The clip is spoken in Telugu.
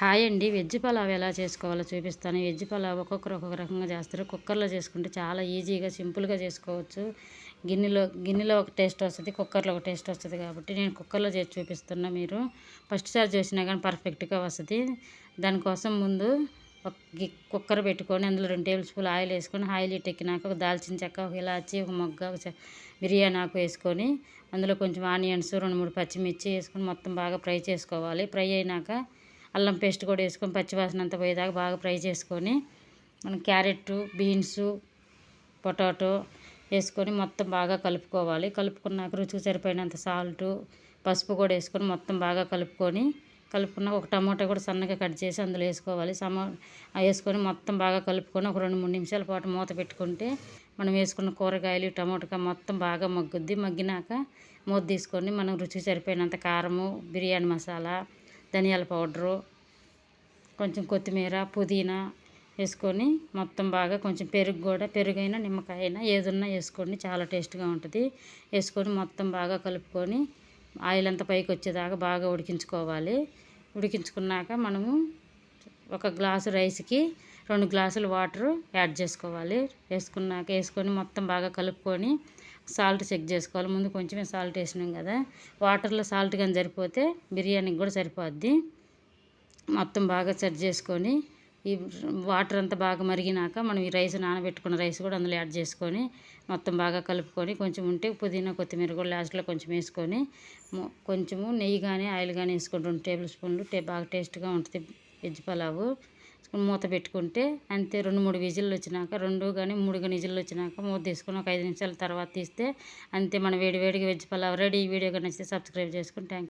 హాయ్ అండి. వెజ్ పలావ్ ఎలా చేసుకోవాలో చూపిస్తాను. వెజ్ పలావ్ ఒక్కొక్కరు ఒక్కొక్క రకంగా చేస్తారు. కుక్కర్లో చేసుకుంటే చాలా ఈజీగా సింపుల్గా చేసుకోవచ్చు. గిన్నెలో గిన్నెలో ఒక టేస్ట్ వస్తుంది కుక్కర్లో ఒక టేస్ట్ వస్తుంది కాబట్టి నేను కుక్కర్లో చేసి చూపిస్తున్నా మీరు. ఫస్ట్ సారి చేసినా కానీ పర్ఫెక్ట్గా వస్తుంది. దానికోసం ముందు ఒక కుక్కర్ పెట్టుకొని అందులో రెండు టేబుల్ స్పూన్ ఆయిల్ వేసుకొని ఆయిల్ ఎక్కినాక ఒక దాల్చిన చెక్క ఒక ఇలాచి ఒక మొగ్గ ఒక బిర్యానీ ఆకు వేసుకొని అందులో కొంచెం ఆనియన్స్ రెండు మూడు పచ్చిమిర్చి వేసుకొని మొత్తం బాగా ఫ్రై చేసుకోవాలి. ఫ్రై అయినాక అల్లం పేస్ట్ కూడా వేసుకొని పచ్చివాసన అంతా పోయేదాకా బాగా ఫ్రై చేసుకొని మనం క్యారెట్ బీన్స్ పొటాటో వేసుకొని మొత్తం బాగా కలుపుకోవాలి. కలుపుకున్నాక రుచికి సరిపోయినంత సాల్ట్ పసుపు కూడా వేసుకొని మొత్తం బాగా కలుపుకొని కలుపుకున్న ఒక టమాటా కూడా సన్నగా కట్ చేసి అందులో వేసుకోవాలి. సమా వేసుకొని మొత్తం బాగా కలుపుకొని ఒక రెండు మూడు నిమిషాల పాటు మూత పెట్టుకుంటే మనం వేసుకున్న కూరగాయలు టమాటా మొత్తం బాగా మగ్గుద్ది. మగ్గినాక మూత తీసుకొని మనం రుచికి సరిపోయినంత కారము బిర్యానీ మసాలా ధనియాల పౌడరు కొంచెం కొత్తిమీర పుదీనా వేసుకొని మొత్తం బాగా కొంచెం పెరుగు కూడా పెరుగైనా నిమ్మకాయ అయినా ఏదన్నా వేసుకోండి. చాలా టేస్ట్గా ఉంటుంది. వేసుకొని మొత్తం బాగా కలుపుకొని ఆయిల్ అంతా పైకి వచ్చేదాకా బాగా ఉడికించుకోవాలి. ఉడికించుకున్నాక మనము ఒక గ్లాసు రైస్కి రెండు గ్లాసులు వాటర్ యాడ్ చేసుకోవాలి. వేసుకున్నాక వేసుకొని మొత్తం బాగా కలుపుకొని సాల్ట్ చెక్ చేసుకోవాలి. ముందు కొంచెమే సాల్ట్ వేసినాం కదా. వాటర్లో సాల్ట్ కానీ సరిపోతే బిర్యానీకి కూడా సరిపోద్ది. మొత్తం బాగా సెట్ చేసుకొని ఈ వాటర్ అంతా బాగా మరిగినాక మనం ఈ రైస్ నానబెట్టుకున్న రైస్ కూడా అందులో యాడ్ చేసుకొని మొత్తం బాగా కలుపుకొని కొంచెం ఉంటే పుదీనా కొత్తిమీర కూడా లాస్ట్లో కొంచెం వేసుకొని కొంచెము నెయ్యి కానీ ఆయిల్ కానీ వేసుకొని రెండు టేబుల్ స్పూన్లు టే బాగా టేస్ట్గా ఉంటుంది వెజ్ పలావు. మూత పెట్టుకుంటే అంతే రెండు మూడు విజిల్లు వచ్చినాక రెండు కానీ మూడు కానీ విజిల్లు వచ్చినాక మూత తీసుకొని ఒక ఐదు నిమిషాల తర్వాత తీస్తే అంతే మన వేడి వేడిగా వెజ్ పలావ్ రెడీ. ఈ వీడియో కానీ నచ్చితే సబ్స్క్రైబ్ చేసుకుని థ్యాంక్